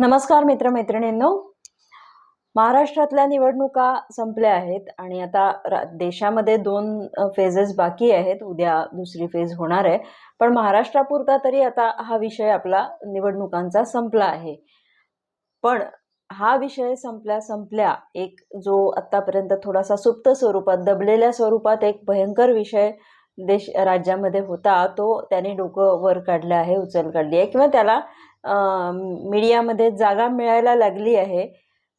नमस्कार मित्रमैत्रिणींनो. महाराष्ट्रातल्या निवडणुका संपल्या आहेत आणि आता रा- देशामध्ये दोन फेजेस बाकी आहेत. उद्या दुसरी फेज होणार आहे. पण महाराष्ट्रापुरता तरी आता हा विषय आपला निवडणुकांचा संपला आहे. पण हा विषय संपल्या संपल्या एक जो आत्तापर्यंत थोडासा सुप्त स्वरूपात दबलेल्या स्वरूपात एक भयंकर विषय देश राज्यामध्ये होता तो त्याने डोकं वर काढलं आहे उचल काढली आहे. किंवा त्याला मीडियामध्ये जागा मिळायला लागली आहे.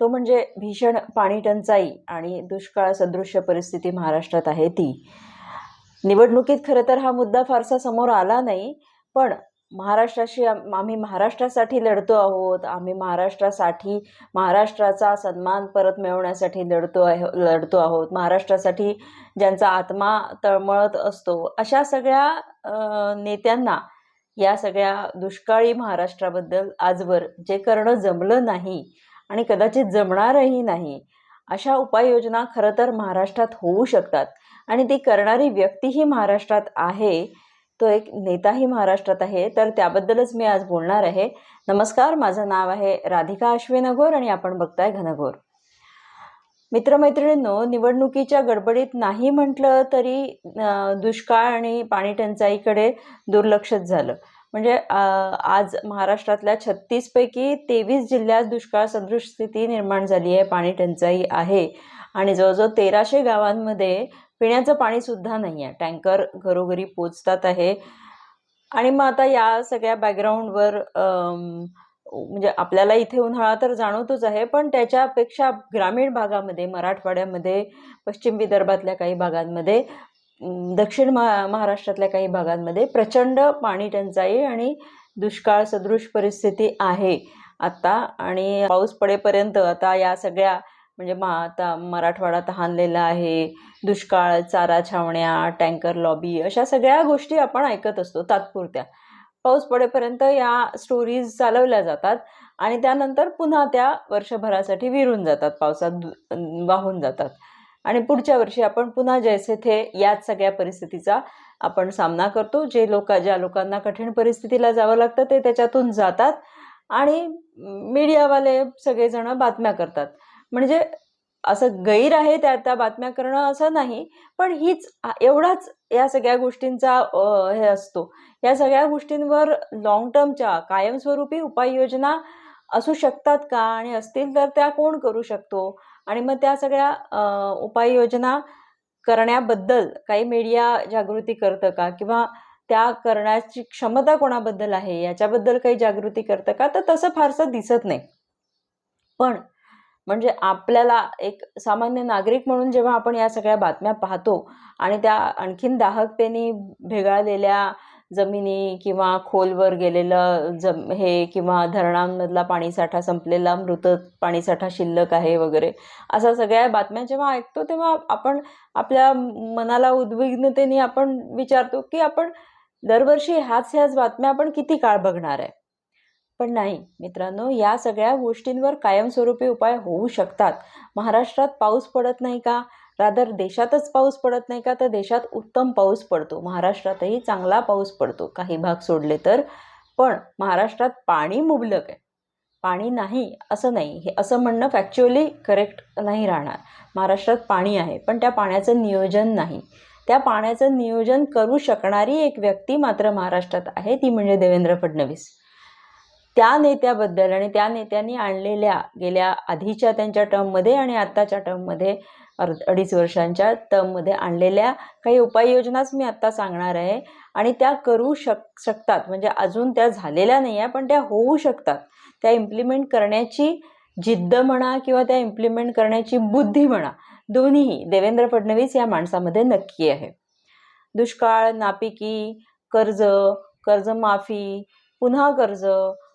तो म्हणजे भीषण पाणी टंचाई आणि दुष्काळ सदृश्य परिस्थिती महाराष्ट्रात आहे ती. निवडणुकीत खरं तर हा मुद्दा फारसा समोर आला नाही पण महाराष्ट्राशी आम्ही महाराष्ट्रासाठी लढतो आहोत. आम्ही महाराष्ट्रासाठी महाराष्ट्राचा सन्मान परत मिळवण्यासाठी लढतो आहे लढतो आहोत. महाराष्ट्रासाठी ज्यांचा आत्मा तळमळत असतो. अशा सगळ्या नेत्यांना या सगळ्या दुष्काळी महाराष्ट्राबद्दल आजवर जे करणं जमलं नाही आणि कदाचित जमणारही नाही अशा उपाययोजना खरं तर महाराष्ट्रात होऊ शकतात आणि ती करणारी व्यक्तीही महाराष्ट्रात आहे. तो एक नेताही महाराष्ट्रात आहे तर त्याबद्दलच मी आज बोलणार आहे. नमस्कार माझं नाव आहे राधिका अश्विन अघोर आणि आपण बघताय घनघोर. मित्रमैत्रिणींनो निवडणुकीच्या गडबडीत नाही म्हटलं तरी दुष्काळ आणि पाणी टंचाईकडे दुर्लक्षच झालं. म्हणजे आज महाराष्ट्रातल्या छत्तीसपैकी तेवीस जिल्ह्यात दुष्काळ सदृश स्थिती निर्माण झाली आहे पाणी टंचाई आहे. आणि जवळजवळ तेराशे गावांमध्ये पिण्याचं पाणीसुद्धा नाही आहे टँकर घरोघरी पोचतात आहे. आणि मग आता या सगळ्या बॅकग्राऊंडवर म्हणजे आपल्याला इथे उन्हाळा तर जाणवतोच आहे पण त्याच्यापेक्षा ग्रामीण भागामध्ये मराठवाड्यामध्ये पश्चिम विदर्भातल्या काही भागांमध्ये दक्षिण महा महाराष्ट्रातल्या काही भागांमध्ये प्रचंड पाणी टंचाई आणि दुष्काळ सदृश परिस्थिती आहे. आत्ता आणि पाऊस पडेपर्यंत आता या सगळ्या म्हणजे मा आता मराठवाडा तहानलेला आहे दुष्काळ चारा छावण्या टँकर लॉबी अशा सगळ्या गोष्टी आपण ऐकत असतो तात्पुरत्या. पाऊस पडेपर्यंत या स्टोरीज चालवल्या जातात आणि त्यानंतर पुन्हा त्या वर्षभरासाठी विरून जातात पावसात वाहून जातात. आणि पुढच्या वर्षी आपण पुन्हा जैसे थे याच सगळ्या परिस्थितीचा आपण सामना करतो. जे लोक ज्या लोकांना कठीण परिस्थितीला जावं लागतं ते त्याच्यातून जातात आणि मीडियावाले सगळेजण बातम्या करतात. म्हणजे असं गैर आहे त्या त्या बातम्या करणं असं नाही पण हीच एवढाच या सगळ्या गोष्टींचा हे असतो. या सगळ्या गोष्टींवर लॉंग टर्मच्या कायमस्वरूपी उपाययोजना असू शकतात का? आणि असतील तर त्या कोण करू शकतो? आणि मग त्या सगळ्या उपाययोजना करण्याबद्दल काही मीडिया जागृती करतं का? किंवा त्या करण्याची क्षमता कोणाबद्दल आहे? याच्याबद्दल काही जागृती करतं का? तर तसं फारसं दिसत नाही. पण म्हणजे आपल्याला एक सामान्य नागरिक म्हणून जेव्हा आपण या सगळ्या बातम्या पाहतो आणि त्या आणखीन दाहकतेने भेगाळलेल्या जमिनी किंवा खोलवर गेलेलं जम हे किंवा धरणांमधला पाणीसाठा संपलेला मृत पाणीसाठा शिल्लक आहे वगैरे असा सगळ्या बातम्या जेव्हा ऐकतो तेव्हा आपण आपल्या मनाला उद्विग्नतेने आपण विचारतो की आपण दरवर्षी ह्याच ह्याच बातम्या आपण किती काळ बघणार आहे? पण नाही. मित्रांनो या सगळ्या गोष्टींवर कायमस्वरूपी उपाय होऊ शकतात. महाराष्ट्रात पाऊस पडत नाही का? रादर देशातच पाऊस पडत नाही का? तर देशात उत्तम पाऊस पडतो. महाराष्ट्रातही चांगला पाऊस पडतो. काही भाग सोडले तर. पण महाराष्ट्रात पाणी मुबलक आहे. पाणी नाही असं नाही. हे असं म्हणणं फॅक्च्युअली करेक्ट नाही राहणार. महाराष्ट्रात पाणी आहे पण त्या पाण्याचं नियोजन नाही. त्या पाण्याचं नियोजन करू शकणारी एक व्यक्ती मात्र महाराष्ट्रात आहे. ती म्हणजे देवेंद्र फडणवीस. त्या नेत्याबद्दल आणि त्या नेत्यांनी आणलेल्या गेल्या आधीच्या त्यांच्या टर्ममध्ये आणि आत्ताच्या टर्ममध्ये अर्ध अडीच वर्षांच्या टर्ममध्ये आणलेल्या काही उपाययोजनाच मी आत्ता सांगणार आहे. आणि त्या करू शक शकतात. म्हणजे अजून त्या झालेल्या नाही आहे पण त्या होऊ शकतात. त्या इम्प्लिमेंट करण्याची जिद्द म्हणा किंवा त्या इम्प्लिमेंट करण्याची बुद्धी म्हणा दोन्हीही देवेंद्र फडणवीस या माणसामध्ये नक्की आहे. दुष्काळ नापिकी कर्ज कर्जमाफी पुन्हा कर्ज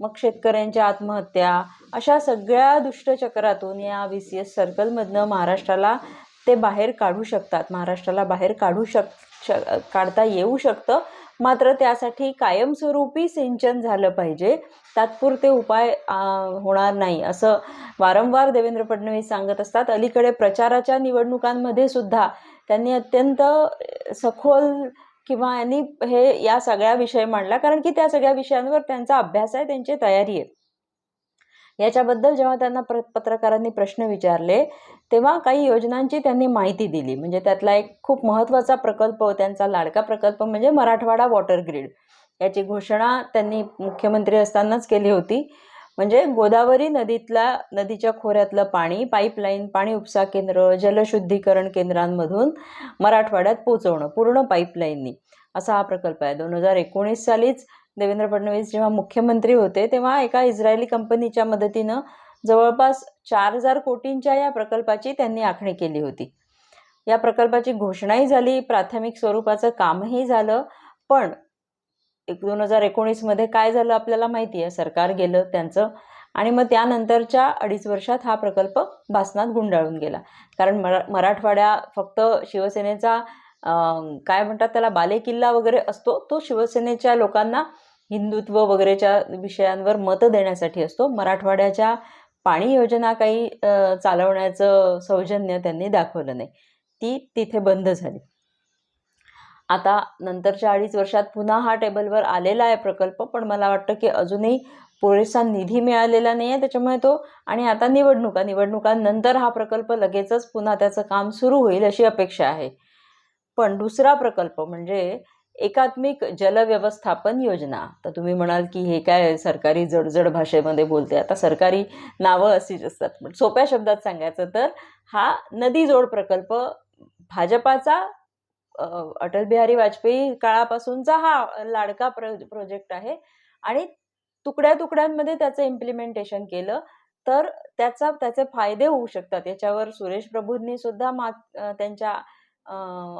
मग शेतकऱ्यांच्या आत्महत्या अशा सगळ्या दुष्टचक्रातून या व्ही सी एस सर्कलमधनं महाराष्ट्राला ते बाहेर काढू शकतात. महाराष्ट्राला बाहेर काढू शक श काढता येऊ शकतं. मात्र त्यासाठी कायमस्वरूपी सिंचन झालं पाहिजे. तात्पुरते उपाय होणार नाही असं वारंवार देवेंद्र फडणवीस सांगत असतात. अलीकडे प्रचाराच्या निवडणुकांमध्ये सुद्धा त्यांनी अत्यंत सखोल किंवा यांनी हे या सगळ्या विषय मांडला कारण की त्या सगळ्या विषयांवर त्यांचा अभ्यास आहे त्यांची तयारी आहे. याच्याबद्दल जेव्हा त्यांना प्र पत्रकारांनी प्रश्न विचारले तेव्हा काही योजनांची त्यांनी माहिती दिली. म्हणजे त्यातला एक खूप महत्त्वाचा प्रकल्प त्यांचा लाडका प्रकल्प म्हणजे मराठवाडा वॉटर ग्रीड. याची घोषणा त्यांनी मुख्यमंत्री असतानाच केली होती. म्हणजे गोदावरी नदीतला नदीच्या खोऱ्यातलं पाणी पाईपलाईन पाणी उपसा केंद्र जलशुद्धीकरण केंद्रांमधून मराठवाड्यात पोचवणं पूर्ण पाईपलाईननी. असा हा प्रकल्प आहे. दोन हजार एकोणीस सालीच देवेंद्र फडणवीस जेव्हा मुख्यमंत्री होते तेव्हा एका इस्रायली कंपनीच्या मदतीनं जवळपास चार हजार कोटींच्या या प्रकल्पाची त्यांनी आखणी केली होती. या प्रकल्पाची घोषणाही झाली प्राथमिक स्वरूपाचं कामही झालं पण एक दोन हजार एकोणीसमध्ये काय झालं आपल्याला माहिती आहे सरकार गेलं त्यांचं आणि मग त्यानंतरच्या अडीच वर्षात हा प्रकल्प भासनात गुंडाळून गेला. कारण मरा मराठवाड्या फक्त शिवसेनेचा काय म्हणतात त्याला बालेकिल्ला वगैरे असतो तो शिवसेनेच्या लोकांना हिंदुत्व वगैरेच्या विषयांवर मतं देण्यासाठी असतो. मराठवाड्याच्या पाणी योजना काही चालवण्याचं सौजन्य त्यांनी दाखवलं नाही. ती तिथे बंद झाली. आता नंतरच्या अडीच वर्षात पुन्हा हा टेबलवर आलेला आहे प्रकल्प पण मला वाटतं की अजूनही पुरेसा निधी मिळालेला नाही आहे त्याच्यामुळे तो आणि आता निवडणुका निवडणुकांनंतर हा प्रकल्प लगेचच पुन्हा त्याचं काम सुरू होईल अशी अपेक्षा आहे. पण दुसरा प्रकल्प म्हणजे एकात्मिक जलव्यवस्थापन योजना. तर तुम्ही म्हणाल की हे काय सरकारी जडजड भाषेमध्ये बोलते. आता सरकारी नावं अशीच असतात पण सोप्या शब्दात सांगायचं तर हा नदी जोड प्रकल्प भाजपाचा अटल बिहारी वाजपेयी काळापासूनचा हा लाडका प्र प्रोजेक्ट आहे. आणि तुकड्या तुकड्यांमध्ये त्याचं इम्प्लिमेंटेशन केलं तर त्याचा त्याचे फायदे होऊ शकतात. याच्यावर सुरेश प्रभूंनी सुद्धा मा त्यांच्या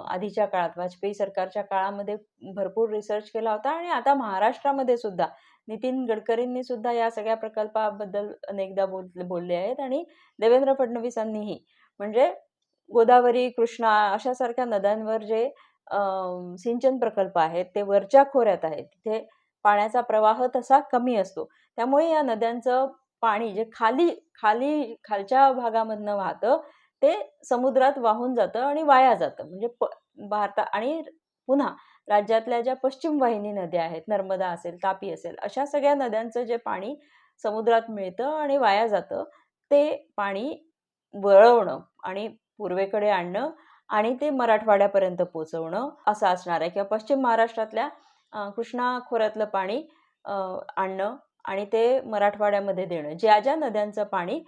आधीच्या काळात वाजपेयी सरकारच्या काळामध्ये भरपूर रिसर्च केला होता. आणि आता महाराष्ट्रामध्ये सुद्धा नितीन गडकरींनी सुद्धा या सगळ्या प्रकल्पाबद्दल अनेकदा बोल बोलले आहेत. आणि देवेंद्र फडणवीसांनीही. म्हणजे गोदावरी कृष्णा अशासारख्या नद्यांवर जे सिंचन प्रकल्प आहेत ते वरच्या खोऱ्यात आहेत. तिथे पाण्याचा प्रवाह तसा कमी असतो. त्यामुळे या नद्यांचं पाणी जे खाली खाली खालच्या भागामधनं वाहतं ते समुद्रात वाहून जातं आणि वाया जातं. म्हणजे प भारता आणि पुन्हा राज्यातल्या ज्या पश्चिम वाहिनी नद्या आहेत नर्मदा असेल तापी असेल अशा सगळ्या नद्यांचं जे पाणी समुद्रात मिळतं आणि वाया जातं ते पाणी वळवणं आणि पूर्वेकडे आणणं आणि ते मराठवाड्यापर्यंत पोचवणं असं असणार आहे. किंवा पश्चिम महाराष्ट्रातल्या कृष्णा खोऱ्यातलं पाणी आणणं आणि ते मराठवाड्यामध्ये देणं. ज्या ज्या नद्यांचं पाणी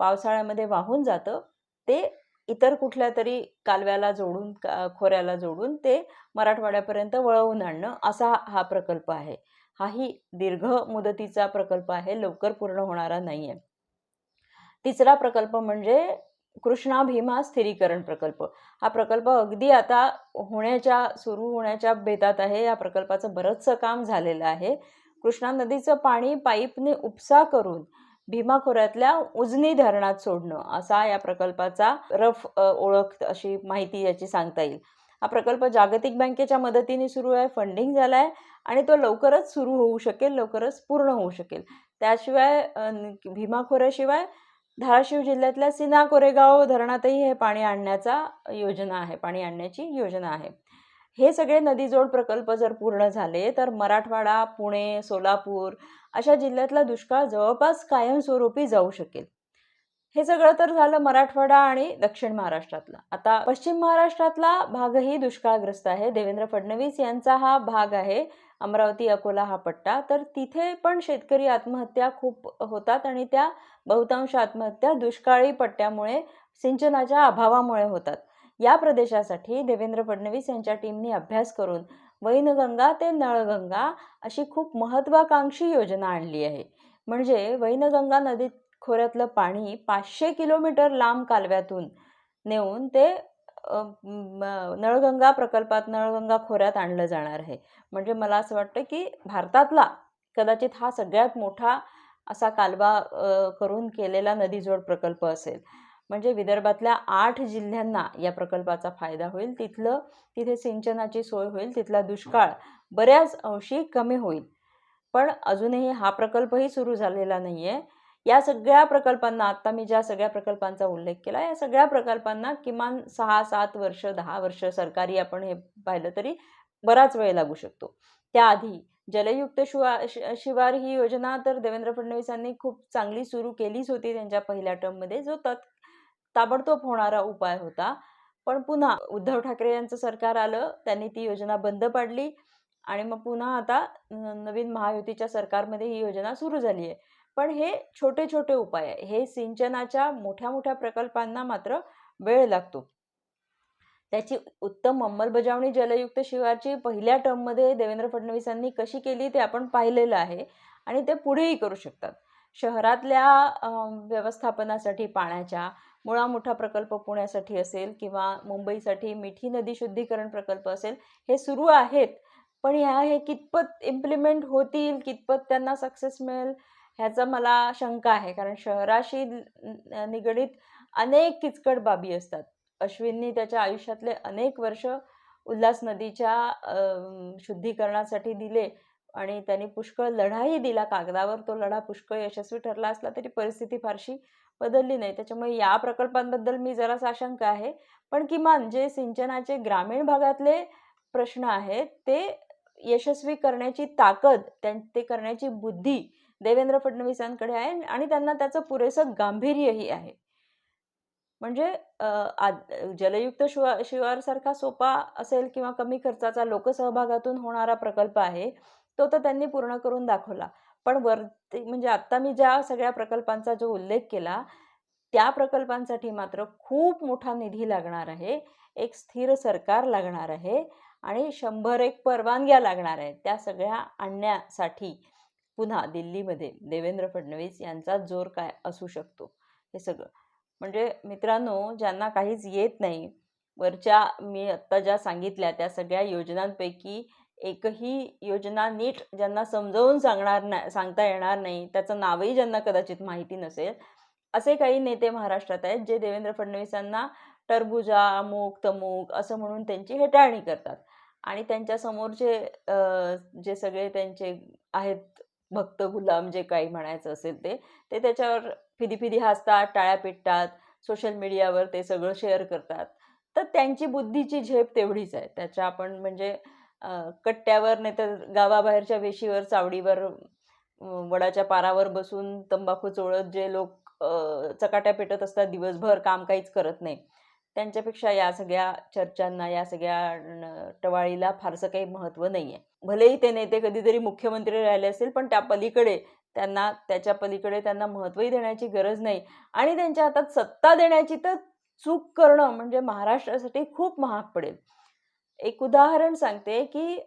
पावसाळ्यामध्ये वाहून जातं ते इतर कुठल्या तरी कालव्याला जोडून खोऱ्याला जोडून ते मराठवाड्यापर्यंत वळवून आणणं असा हा प्रकल्प आहे. हाही दीर्घ मुदतीचा प्रकल्प आहे. लवकर पूर्ण होणारा नाही आहे तिसरा प्रकल्प म्हणजे कृष्णा भीमा स्थिरीकरण प्रकल्प. हा प्रकल्प अगदी आता होण्याच्या सुरू होण्याच्या बेतात आहे. या प्रकल्पाचं बरंचसं काम झालेलं आहे. कृष्णा नदीचं पाणी पाईपने उपसा करून भीमा खोऱ्यातल्या उजनी धरणात सोडणं असा या प्रकल्पाचा रफ ओळख अशी माहिती याची सांगता येईल. हा प्रकल्प जागतिक बँकेच्या मदतीने सुरू आहे फंडिंग झाला आहे आणि तो लवकरच सुरू होऊ शकेल लवकरच पूर्ण होऊ शकेल. त्याशिवाय भीमा खोऱ्याशिवाय धाराशिव जिल्ह्यातल्या सिना कोरेगाव धरणातही हे पाणी आणण्याचा योजना आहे पाणी आणण्याची योजना आहे. हे सगळे नदीजोड प्रकल्प जर पूर्ण झाले तर मराठवाडा पुणे सोलापूर अशा जिल्ह्यातला दुष्काळ जवळपास कायमस्वरूपी जाऊ शकेल. हे सगळं तर झालं मराठवाडा आणि दक्षिण महाराष्ट्रातला. आता पश्चिम महाराष्ट्रातला भागही दुष्काळग्रस्त आहे. देवेंद्र फडणवीस यांचा हा भाग आहे. अमरावती अकोला हा पट्टा. तर तिथे पण शेतकरी आत्महत्या खूप होतात आणि त्या बहुतांश आत्महत्या दुष्काळी पट्ट्यामुळे सिंचनाच्या अभावामुळे होतात. या प्रदेशासाठी देवेंद्र फडणवीस यांच्या टीमने अभ्यास करून वैनगंगा ते नळगंगा अशी खूप महत्त्वाकांक्षी योजना आणली आहे. म्हणजे वैनगंगा नदीत खोऱ्यातलं पाणी पाचशे किलोमीटर लांब कालव्यातून नेऊन ते नळगंगा प्रकल्पात नळगंगा खोऱ्यात आणलं जाणार आहे. म्हणजे मला असं वाटतं की भारतातला कदाचित हा सगळ्यात मोठा असा कालवा करून केलेला नदीजोड प्रकल्प असेल. म्हणजे विदर्भातल्या आठ जिल्ह्यांना या प्रकल्पाचा फायदा होईल. तिथलं तिथे सिंचनाची सोय होईल. तिथला दुष्काळ बऱ्याच अंशी कमी होईल. पण अजूनही हा प्रकल्पही सुरू झालेला नाही आहे या सगळ्या प्रकल्पांना आत्ता मी ज्या सगळ्या प्रकल्पांचा उल्लेख केला या सगळ्या प्रकल्पांना किमान सहा सात वर्ष दहा वर्ष सरकारी आपण हे पाहिलं तरी बराच वेळ लागू शकतो. त्याआधी जलयुक्त शिवा शिवार ही योजना तर देवेंद्र फडणवीसांनी खूप चांगली सुरू केलीच होती त्यांच्या पहिल्या टर्ममध्ये जो तत् ताबडतोब होणारा उपाय होता. पण पुन्हा उद्धव ठाकरे यांचं सरकार आलं त्यांनी ती योजना बंद पाडली आणि मग पुन्हा आता नवीन महायुतीच्या सरकारमध्ये ही योजना सुरू झाली आहे पण हे छोटे छोटे उपाय आहे. हे सिंचनाच्या मोठ्या मोठ्या प्रकल्पांना मात्र वेळ लागतो. त्याची उत्तम अंमलबजावणी जलयुक्त शिवारची पहिल्या टर्ममध्ये देवेंद्र फडणवीसांनी कशी केली ते आपण पाहिलेलं आहे आणि ते पुढेही करू शकतात. शहरातल्या व्यवस्थापनासाठी पाण्याच्या मुळा मोठा प्रकल्प पुण्यासाठी असेल किंवा मुंबईसाठी मिठी नदी शुद्धीकरण प्रकल्प असेल हे सुरू आहेत. पण ह्या हे कितपत इम्प्लिमेंट होतील कितपत त्यांना सक्सेस मिळेल ह्याचा मला शंका आहे. कारण शहराशी निगडीत अनेक किचकट बाबी असतात. अश्विननी त्याच्या आयुष्यातले अनेक वर्ष उल्हास नदीच्या शुद्धीकरणासाठी दिले आणि त्यांनी पुष्कळ लढाही दिला. कागदावर तो लढा पुष्कळ यशस्वी ठरला असला तरी परिस्थिती फारशी बदलली नाही. त्याच्यामुळे या प्रकल्पांबद्दल मी जरा आशंका आहे. पण किमान जे सिंचनाचे ग्रामीण भागातले प्रश्न आहेत ते यशस्वी करण्याची ताकद त्यां ते करण्याची बुद्धी देवेंद्र फडणवीसांकडे आहे आणि त्यांना त्याचं पुरेसं गांभीर्यही आहे. म्हणजे आद जलयुक्त शिवा शिवारसारखा सोपा असेल किंवा कमी खर्चाचा लोकसहभागातून होणारा प्रकल्प आहे तो तर त्यांनी पूर्ण करून दाखवला. पण वरती म्हणजे आत्ता मी ज्या सगळ्या प्रकल्पांचा जो उल्लेख केला त्या प्रकल्पांसाठी मात्र खूप मोठा निधी लागणार आहे एक स्थिर सरकार लागणार आहे आणि शंभर एक परवानग्या लागणार आहेत त्या सगळ्या आणण्यासाठी. पुन्हा दिल्लीमध्ये देवेंद्र फडणवीस यांचा जोर काय असू शकतो? हे सगळं. म्हणजे मित्रांनो ज्यांना काहीच येत नाही वरच्या मी आत्ता ज्या सांगितल्या त्या सगळ्या योजनांपैकी एकही योजना नीट ज्यांना समजावून सांगणार नाही सांगता येणार नाही त्याचं नावही ज्यांना कदाचित माहिती नसेल असे काही नेते महाराष्ट्रात आहेत जे देवेंद्र फडणवीसांना टरबुजा अमुक तमुक असं म्हणून त्यांची हेटाळणी करतात. आणि त्यांच्यासमोर जे जे सगळे त्यांचे आहेत भक्त गुलाम जे काही म्हणायचं असेल ते ते त्याच्यावर फिदी फिदी हसतात टाळ्या पिटतात सोशल मीडियावर ते सगळं शेअर करतात. तर त्यांची बुद्धीची झेप तेवढीच आहे. त्याच्या आपण म्हणजे कट्ट्यावर नाही तर गावाबाहेरच्या वेशीवर चावडीवर वडाच्या पारावर बसून तंबाखू चोळत जे लोक चकाट्या पेटत असतात दिवसभर काम काहीच करत नाही. त्यांच्यापेक्षा या सगळ्या चर्चांना या सगळ्या टवाळीला फारसं काही महत्त्व नाही आहे भलेही ते नेते कधीतरी मुख्यमंत्री राहिले असेल पण त्या पलीकडे त्यांना त्याच्या पलीकडे त्यांना महत्त्वही देण्याची गरज नाही. आणि त्यांच्या हातात सत्ता देण्याची तर चूक करणं म्हणजे महाराष्ट्रासाठी खूप महाग पडेल. एक उदाहरण सांगते की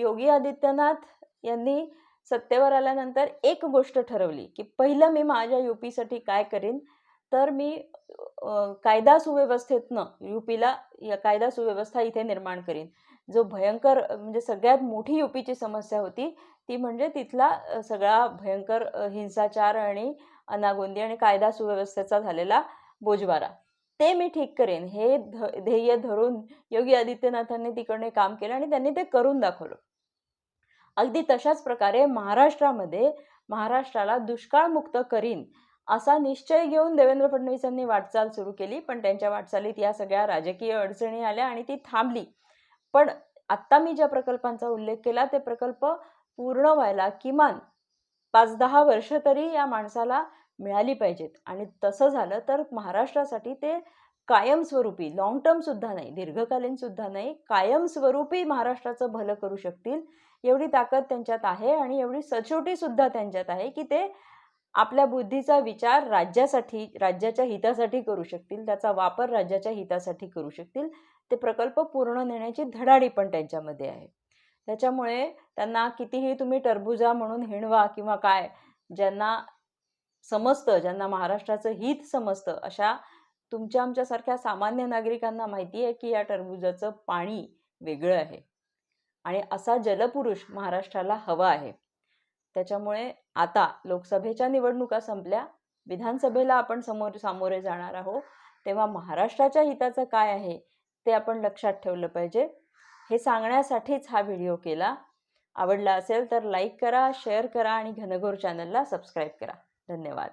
योगी आदित्यनाथ यांनी सत्तेवर आल्यानंतर एक गोष्ट ठरवली की पहिलं मी माझ्या यू पीसाठी काय करीन? तर मी कायदा सुव्यवस्थेतनं यू पीला कायदा सुव्यवस्था इथे निर्माण करीन. जो भयंकर म्हणजे सगळ्यात मोठी युपीची समस्या होती ती म्हणजे तिथला सगळा भयंकर हिंसाचार आणि अनागोंदी आणि कायदा सुव्यवस्थेचा झालेला बोजवारा ते मी ठीक करेन हे ध ध्येय धरून योगी आदित्यनाथांनी तिकडने काम केलं आणि त्यांनी ते करून दाखवलं. अगदी तशाच प्रकारे महाराष्ट्रामध्ये महाराष्ट्राला दुष्काळमुक्त करीन असा निश्चय घेऊन देवेंद्र फडणवीसांनी वाटचाल सुरू केली पण त्यांच्या वाटचालीत या सगळ्या राजकीय अडचणी आल्या आणि ती थांबली. पण आत्ता मी ज्या प्रकल्पांचा उल्लेख केला ते प्रकल्प पूर्ण व्हायला किमान पाच दहा वर्ष तरी या माणसाला मिळाली पाहिजेत. आणि तसं झालं तर महाराष्ट्रासाठी ते कायमस्वरूपी लॉंग टर्म सुद्धा नाही दीर्घकालीन सुद्धा नाही कायमस्वरूपी महाराष्ट्राचं भलं करू शकतील एवढी ताकद त्यांच्यात आहे आणि एवढी सचोटी सुद्धा त्यांच्यात आहे की ते आपल्या बुद्धीचा विचार राज्यासाठी राज्याच्या हितासाठी करू शकतील त्याचा वापर राज्याच्या हितासाठी करू शकतील. ते प्रकल्प पूर्ण नेण्याची धडाडी पण त्यांच्यामध्ये आहे. त्याच्यामुळे त्यांना कितीही तुम्ही टरबुजा म्हणून हिणवा किंवा काय ज्यांना समजतं ज्यांना महाराष्ट्राचं हित समजतं अशा तुमच्या आमच्यासारख्या सामान्य नागरिकांना माहिती आहे की या टरबुजाचं पाणी वेगळं आहे. आणि असा जलपुरुष महाराष्ट्राला हवा आहे. त्याच्यामुळे आता लोकसभेच्या निवडणुका संपल्या विधानसभेला आपण समोर सामोरे जाणार आहोत तेव्हा महाराष्ट्राच्या हिताचं काय आहे? ते आपण लक्षात ठेवलं पाहिजे. हे सांगण्यासाठीच हा व्हिडिओ केला. आवडला असेल तर लाईक करा शेअर करा आणि घनघोर चॅनलला सबस्क्राईब करा. धन्यवाद.